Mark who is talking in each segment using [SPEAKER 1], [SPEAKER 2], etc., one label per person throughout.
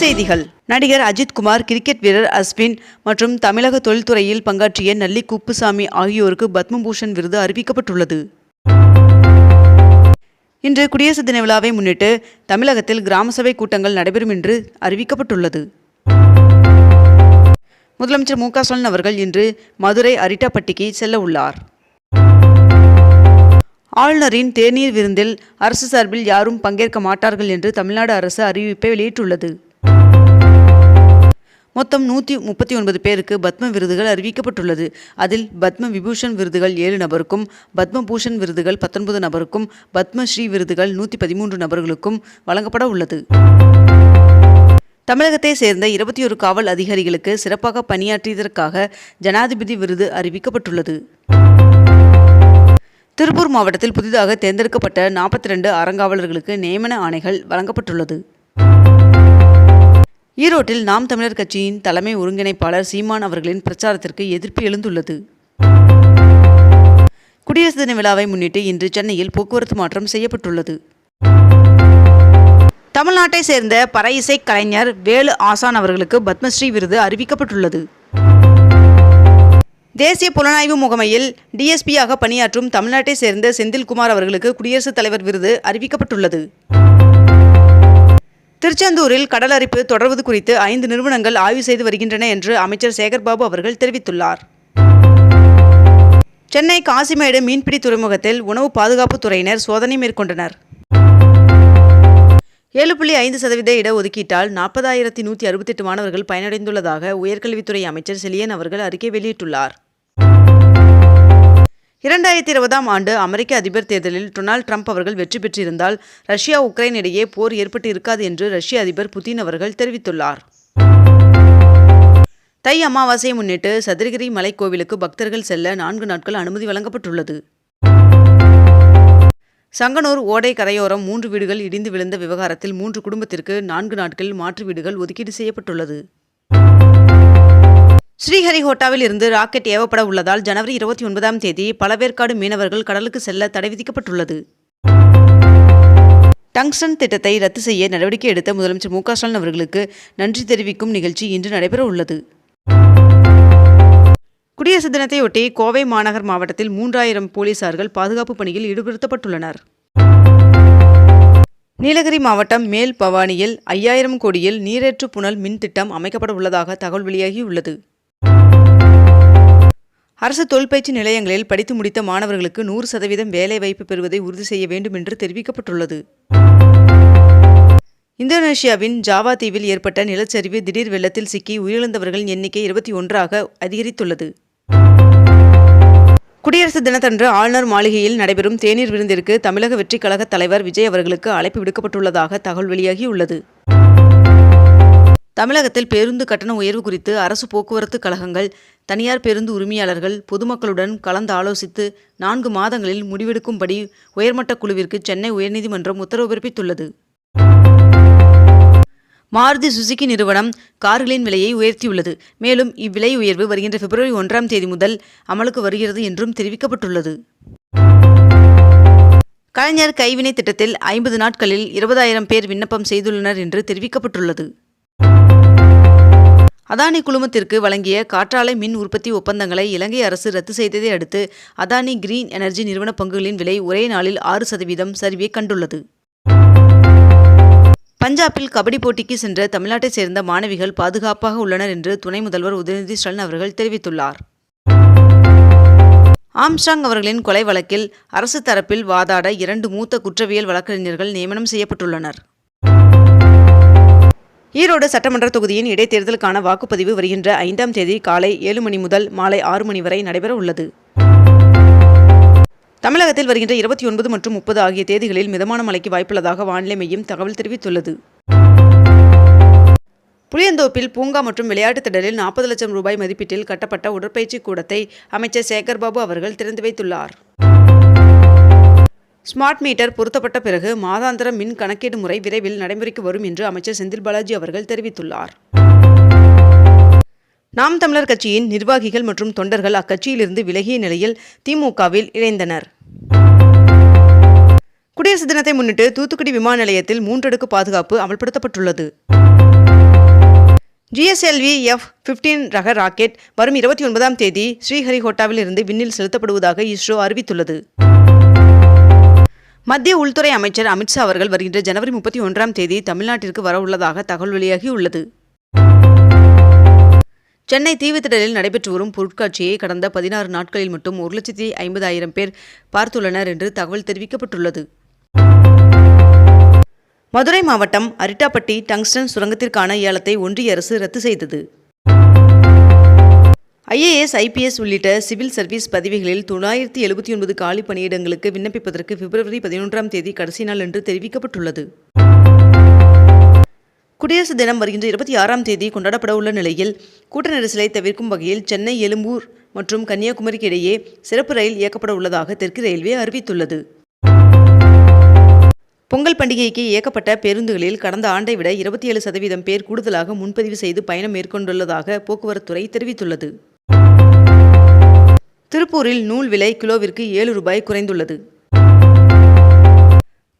[SPEAKER 1] செய்திகள். நடிகர் அஜித் குமார் கிரிக்கெட் வீரர் அஸ்வின் மற்றும் தமிழக தொழில்துறையில் பங்காற்றிய நல்லி குப்புசாமி ஆகியோருக்கு பத்மபூஷன் விருது அறிவிக்கப்பட்டுள்ளது. இன்று குடியரசு தின விழாவை முன்னிட்டு தமிழகத்தில் கிராம சபை கூட்டங்கள் நடைபெறும் என்று அறிவிக்கப்பட்டுள்ளது. முதலமைச்சர் மு க ஸ்டாலின் அவர்கள் இன்று மதுரை அரிட்டாப்பட்டிக்கு செல்ல உள்ளார். ஆளுநரின் தேநீர் விருந்தில் அரசு சார்பில் யாரும் பங்கேற்க மாட்டார்கள் என்று தமிழ்நாடு அரசு அறிவிப்பை வெளியிட்டுள்ளது. மொத்தம் நூற்றி முப்பத்தி ஒன்பது பேருக்கு பத்ம விருதுகள் அறிவிக்கப்பட்டுள்ளது. அதில் பத்ம விபூஷன் விருதுகள் ஏழு நபருக்கும் பத்மபூஷன் விருதுகள் பத்தொன்பது நபருக்கும் பத்மஸ்ரீ விருதுகள் நூற்றி பதிமூன்று நபர்களுக்கும் வழங்கப்பட உள்ளது. தமிழகத்தை சேர்ந்த இருபத்தி ஒரு காவல் அதிகாரிகளுக்கு சிறப்பாக பணியாற்றியதற்காக ஜனாதிபதி விருது அறிவிக்கப்பட்டுள்ளது. திருப்பூர் மாவட்டத்தில் புதிதாக தேர்ந்தெடுக்கப்பட்ட நாற்பத்தி ரெண்டு அறங்காவலர்களுக்கு நியமன ஆணைகள் வழங்கப்பட்டுள்ளது. ஈரோட்டில் நாம் தமிழர் கட்சியின் தலைமை ஒருங்கிணைப்பாளர் சீமான் அவர்களின் பிரச்சாரத்திற்கு எதிர்ப்பு எழுந்துள்ளது. குடியரசு தின விழாவை முன்னிட்டு இன்று சென்னையில் போக்குவரத்து மாற்றம் செய்யப்பட்டுள்ளது. தமிழ்நாட்டை சேர்ந்த பற இசை கலைஞர் வேலு ஆசான் அவர்களுக்கு பத்மஸ்ரீ விருது அறிவிக்கப்பட்டுள்ளது. தேசிய புலனாய்வு முகமையில் டிஎஸ்பியாக பணியாற்றும் தமிழ்நாட்டை சேர்ந்த செந்தில்குமார் அவர்களுக்கு குடியரசுத் தலைவர் விருது அறிவிக்கப்பட்டுள்ளது. திருச்செந்தூரில் கடலரிப்பு தொடர்வது குறித்து ஐந்து நிறுவனங்கள் ஆய்வு செய்து வருகின்றன என்று அமைச்சர் சேகர்பாபு அவர்கள் தெரிவித்துள்ளார். சென்னை காசிமேடு மீன்பிடி துறைமுகத்தில் உணவு பாதுகாப்புத் துறையினர் சோதனை மேற்கொண்டனர். ஏழு புள்ளி ஐந்து சதவீத இடஒதுக்கீட்டால் நாற்பதாயிரத்தி நூற்றி அறுபத்தெட்டு மாணவர்கள் பயனடைந்துள்ளதாக உயர்கல்வித்துறை அமைச்சர் செலியன் அவர்கள் அறிக்கை வெளியிட்டுள்ளார். இரண்டாயிரத்தி இருபதாம் ஆண்டு அமெரிக்க அதிபர் தேர்தலில் டொனால்ட் ட்ரம்ப் அவர்கள் வெற்றி பெற்றிருந்தால் ரஷ்யா உக்ரைன் இடையே போர் ஏற்பட்டு இருக்காது என்று ரஷ்ய அதிபர் புதின் அவர்கள் தெரிவித்துள்ளார். தை அமாவாசையை முன்னிட்டு சதுரகிரி மலைக்கோவிலுக்கு பக்தர்கள் செல்ல நான்கு நாட்கள் அனுமதி வழங்கப்பட்டுள்ளது. சங்கனூர் ஓடை கரையோரம் மூன்று வீடுகள் இடிந்து விழுந்த விவகாரத்தில் மூன்று குடும்பத்திற்கு நான்கு நாட்களில் மாற்று வீடுகள் ஒதுக்கீடு செய்யப்பட்டுள்ளது. ஸ்ரீஹரிகோட்டாவில் இருந்து ராக்கெட் ஏவப்பட உள்ளதால் ஜனவரி இருபத்தி ஒன்பதாம் தேதி பலவேற்காடு மீனவர்கள் கடலுக்கு செல்ல தடை விதிக்கப்பட்டுள்ளது. டங்ஸ்டன் திட்டத்தை ரத்து செய்ய நடவடிக்கை எடுத்த முதலமைச்சர் மு ஸ்டாலின் அவர்களுக்கு நன்றி தெரிவிக்கும் நிகழ்ச்சி இன்று நடைபெற உள்ளது. குடியரசு தினத்தையொட்டி கோவை மாநகர் மாவட்டத்தில் மூன்றாயிரம் போலீசார்கள் பாதுகாப்பு பணியில் ஈடுபடுத்தப்பட்டுள்ளனர். நீலகிரி மாவட்டம் மேல் பவானியில் ஐயாயிரம் கோடியில் நீரேற்று புனல் மின் திட்டம் அமைக்கப்பட உள்ளதாக தகவல் வெளியாகியுள்ளது. அரசு தொழிற்பயிற்சி நிலையங்களில் படித்து முடித்த மாணவர்களுக்கு நூறு சதவீதம் வேலைவாய்ப்பு பெறுவதை உறுதி செய்ய வேண்டும் என்று தெரிவிக்கப்பட்டுள்ளது. இந்தோனேஷியாவின் ஜாவா தீவில் ஏற்பட்ட நிலச்சரிவு திடீர் வெள்ளத்தில் சிக்கி உயிரிழந்தவர்களின் எண்ணிக்கை இருபத்தி ஒன்றாக அதிகரித்துள்ளது. குடியரசு தினத்தன்று ஆளுநர் மாளிகையில் நடைபெறும் தேநீர் விருந்திற்கு தமிழக வெற்றிக் கழக தலைவர் விஜய் அவர்களுக்கு அழைப்பு விடுக்கப்பட்டுள்ளதாக தகவல் வெளியாகியுள்ளது. தமிழகத்தில் பேருந்து கட்டண உயர்வு குறித்து அரசு போக்குவரத்து கழகங்கள் தனியார் பேருந்து உரிமையாளர்கள் பொதுமக்களுடன் கலந்து ஆலோசித்து நான்கு மாதங்களில் முடிவெடுக்கும்படி உயர்மட்ட குழுவிற்கு சென்னை உயர்நீதிமன்றம் உத்தரவு பிறப்பித்துள்ளது. மாருதி சுசுகி நிறுவனம் கார்களின் விலையை உயர்த்தியுள்ளது. மேலும் இவ்விலை உயர்வு வருகின்ற பிப்ரவரி ஒன்றாம் தேதி முதல் அமலுக்கு வருகிறது என்றும் தெரிவிக்கப்பட்டுள்ளது. கலைஞர் கைவினை திட்டத்தில் ஐம்பது நாட்களில் இருபதாயிரம் பேர் விண்ணப்பம் செய்துள்ளனர் என்று தெரிவிக்கப்பட்டுள்ளது. அதானி குழுமத்திற்கு வழங்கிய காற்றாலை மின் உற்பத்தி ஒப்பந்தங்களை இலங்கை அரசு ரத்து செய்ததை அடுத்து அதானி கிரீன் எனர்ஜி நிறுவன பங்குகளின் விலை ஒரே நாளில் ஆறு சதவீதம் சரிவை கண்டுள்ளது. பஞ்சாபில் கபடி போட்டிக்கு சென்ற தமிழ்நாட்டைச் சேர்ந்த மாணவிகள் பாதுகாப்பாக உள்ளனர் என்று துணை முதல்வர் உதயநிதி ஸ்டாலின் அவர்கள் தெரிவித்துள்ளார். ஆம்ஸ்டாங் அவர்களின் கொலை வழக்கில் அரசு தரப்பில் வாதாட இரண்டு மூத்த குற்றவியல் வழக்கறிஞர்கள் நியமனம் செய்யப்பட்டுள்ளனர். ஈரோடு சட்டமன்ற தொகுதியின் இடைத்தேர்தலுக்கான வாக்குப்பதிவு வருகின்ற ஐந்தாம் தேதி காலை ஏழு மணி முதல் மாலை ஆறு மணி வரை நடைபெற உள்ளது. தமிழகத்தில் வருகின்ற இருபத்தி ஒன்பது மற்றும் முப்பது ஆகிய தேதிகளில் மிதமான மழைக்கு வாய்ப்புள்ளதாக வானிலை மையம் தகவல் தெரிவித்துள்ளது. புளியந்தோப்பில் பூங்கா மற்றும் விளையாட்டுத் திடலில் நாற்பது லட்சம் ரூபாய் மதிப்பீட்டில் கட்டப்பட்ட உடற்பயிற்சி கூடத்தை அமைச்சர் சேகர்பாபு அவர்கள் திறந்து வைத்துள்ளார். ஸ்மார்ட் மீட்டர் பொருத்தப்பட்ட பிறகு மாதாந்திர மின் கணக்கீடு முறை விரைவில் நடைமுறைக்கு வரும் என்று அமைச்சர் செந்தில் பாலாஜி அவர்கள் தெரிவித்துள்ளார். நாம் தமிழர் கட்சியின் நிர்வாகிகள் மற்றும் தொண்டர்கள் அக்கட்சியிலிருந்து விலகிய நிலையில் திமுகவில் இணைந்தனர். குடியரசு தினத்தை முன்னிட்டு தூத்துக்குடி விமான நிலையத்தில் மூன்றடுக்கு பாதுகாப்பு அமல்படுத்தப்பட்டுள்ளது. ஜிஎஸ்எல்வி எஃப் ஃபிஃப்டீன் ரக ராக்கெட் வரும் இருபத்தி ஒன்பதாம் தேதி ஸ்ரீஹரிகோட்டாவில் இருந்து விண்ணில் செலுத்தப்படுவதாக இஸ்ரோ அறிவித்துள்ளது. மத்திய உள்துறை அமைச்சர் அமித்ஷா அவர்கள் வருகின்ற ஜனவரி முப்பத்தி ஒன்றாம் தேதி தமிழ்நாட்டிற்கு வரவுள்ளதாக தகவல் வெளியாகியுள்ளது சென்னை தீவுத்திடலில் நடைபெற்று வரும் பொருட்காட்சியை கடந்த பதினாறு நாட்களில் மட்டும் ஒரு லட்சத்தி ஐம்பதாயிரம் பேர் பார்த்துள்ளனர் என்று தகவல் தெரிவிக்கப்பட்டுள்ளது. மதுரை மாவட்டம் அரிட்டாப்பட்டி டங்ஸ்டன் சுரங்கத்திற்கான ஏலத்தை ஒன்றிய அரசு ரத்து செய்தது. ஐஏஎஸ் ஐபிஎஸ் உள்ளிட்ட சிவில் சர்வீஸ் பதவிகளில் தொள்ளாயிரத்தி எழுபத்தி ஒன்பது காலி பணியிடங்களுக்கு விண்ணப்பிப்பதற்கு பிப்ரவரி பதினொன்றாம் தேதி கடைசி நாள் என்று தெரிவிக்கப்பட்டுள்ளது. குடியரசு தினம் வருகின்ற இருபத்தி ஆறாம் தேதி கொண்டாடப்பட உள்ள நிலையில் கூட்ட நெரிசலை தவிர்க்கும் வகையில் சென்னை எழும்பூர் மற்றும் கன்னியாகுமரிக்கு இடையே சிறப்பு ரயில் இயக்கப்பட உள்ளதாக தெற்கு ரயில்வே அறிவித்துள்ளது. பொங்கல் பண்டிகைக்கு இயக்கப்பட்ட பேருந்துகளில் கடந்த ஆண்டை விட இருபத்தி ஏழு சதவீதம் பேர் கூடுதலாக முன்பதிவு செய்து பயணம் மேற்கொண்டுள்ளதாக போக்குவரத்துறை தெரிவித்துள்ளது. திருப்பூரில் நூல் விலை கிலோவிற்கு ஏழு ரூபாய் குறைந்துள்ளது.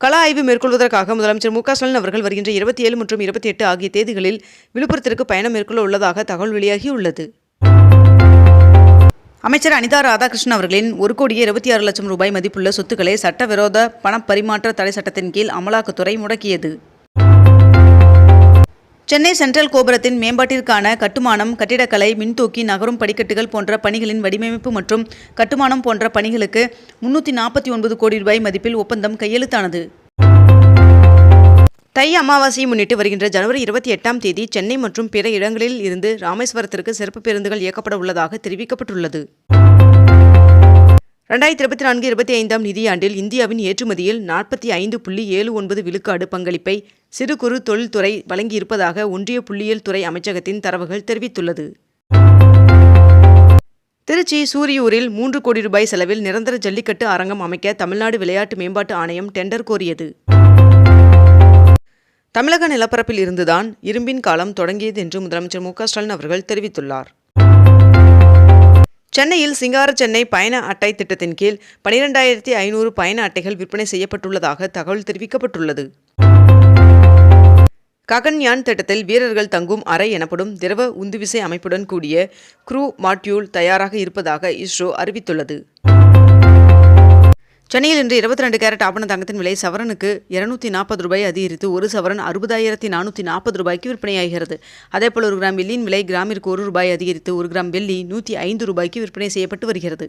[SPEAKER 1] கள ஆய்வு மேற்கொள்வதற்காக முதலமைச்சர் மு க ஸ்டாலின் அவர்கள் வருகின்ற இருபத்தி ஏழு மற்றும் இருபத்தி எட்டு ஆகிய தேதிகளில் விழுப்புரத்திற்கு பயணம் மேற்கொள்ள உள்ளதாக தகவல் வெளியாகியுள்ளது அமைச்சர் அனிதா ராதாகிருஷ்ணன் அவர்களின் ஒரு கோடியே இருபத்தி ஆறு லட்சம் ரூபாய் மதிப்புள்ள சொத்துக்களை சட்டவிரோத பணப்பரிமாற்ற தடை சட்டத்தின் கீழ் அமலாக்கத்துறை முடக்கியது. சென்னை சென்ட்ரல் கோபுரத்தின் மேம்பாட்டிற்கான கட்டுமானம் கட்டிடக்கலை மின்தூக்கி நகரும் படிக்கட்டுகள் போன்ற பணிகளின் வடிவமைப்பு மற்றும் கட்டுமானம் போன்ற பணிகளுக்கு முன்னூற்றி நாற்பத்தி ஒன்பது கோடி ரூபாய் மதிப்பில் ஒப்பந்தம் கையெழுத்தானது. தை அமாவாசையை முன்னிட்டு வருகின்ற ஜனவரி இருபத்தி எட்டாம் தேதி சென்னை மற்றும் பிற இடங்களில் இருந்து ராமேஸ்வரத்திற்கு சிறப்பு பேருந்துகள் இயக்கப்பட உள்ளதாக தெரிவிக்கப்பட்டுள்ளது. ரெண்டாயிரத்தி இருபத்தி நான்கு இருபத்தி ஐந்தாம் நிதியாண்டில் இந்தியாவின் ஏற்றுமதியில் நாற்பத்தி ஐந்து புள்ளி ஏழு ஒன்பது விழுக்காடு பங்களிப்பை சிறு குறு தொழில்துறை வழங்கியிருப்பதாக ஒன்றிய புள்ளியியல் துறை அமைச்சகத்தின் தரவுகள் தெரிவித்துள்ளது. திருச்சி சூரியூரில் மூன்று கோடி ரூபாய் செலவில் நிரந்தர ஜல்லிக்கட்டு அரங்கம் அமைக்க தமிழ்நாடு விளையாட்டு மேம்பாட்டு ஆணையம் டெண்டர் கோரியது. தமிழக நிலப்பரப்பில் இருந்துதான் இரும்பின் காலம் தொடங்கியது என்று முதலமைச்சர் மு ஸ்டாலின் அவர்கள் தெரிவித்துள்ளார். சென்னையில் சிங்கார சென்னை பயண அட்டை திட்டத்தின் கீழ் பனிரெண்டாயிரத்தி ஐநூறு பயண அட்டைகள் விற்பனை செய்யப்பட்டுள்ளதாக தகவல் தெரிவிக்கப்பட்டுள்ளது. ககன்யான் திட்டத்தில் வீரர்கள் தங்கும் அறை எனப்படும் திரவ உந்துவிசை அமைப்புடன் கூடிய க்ரூ மாட்யூல் தயாராக இருப்பதாக இஸ்ரோ அறிவித்துள்ளது. சென்னையில் இன்று இருபத்தி ரெண்டு கேரட் ஆபண தங்கத்தின் விலை சவரனுக்கு இருநூத்தி நாற்பது ரூபாய் அதிகரித்து ஒரு சவரன் அறுபதாயிரத்தி நானூற்றி நாற்பது ரூபாய்க்கு விற்பனையாகிறது. அதேபோல் ஒரு கிராம் வெள்ளியின் விலை கிராமிற்கு ஒரு ரூபாய் அதிகரித்து ஒரு கிராம் வெள்ளி நூற்றி ஐந்து ரூபாய்க்கு விற்பனை செய்யப்பட்டு வருகிறது.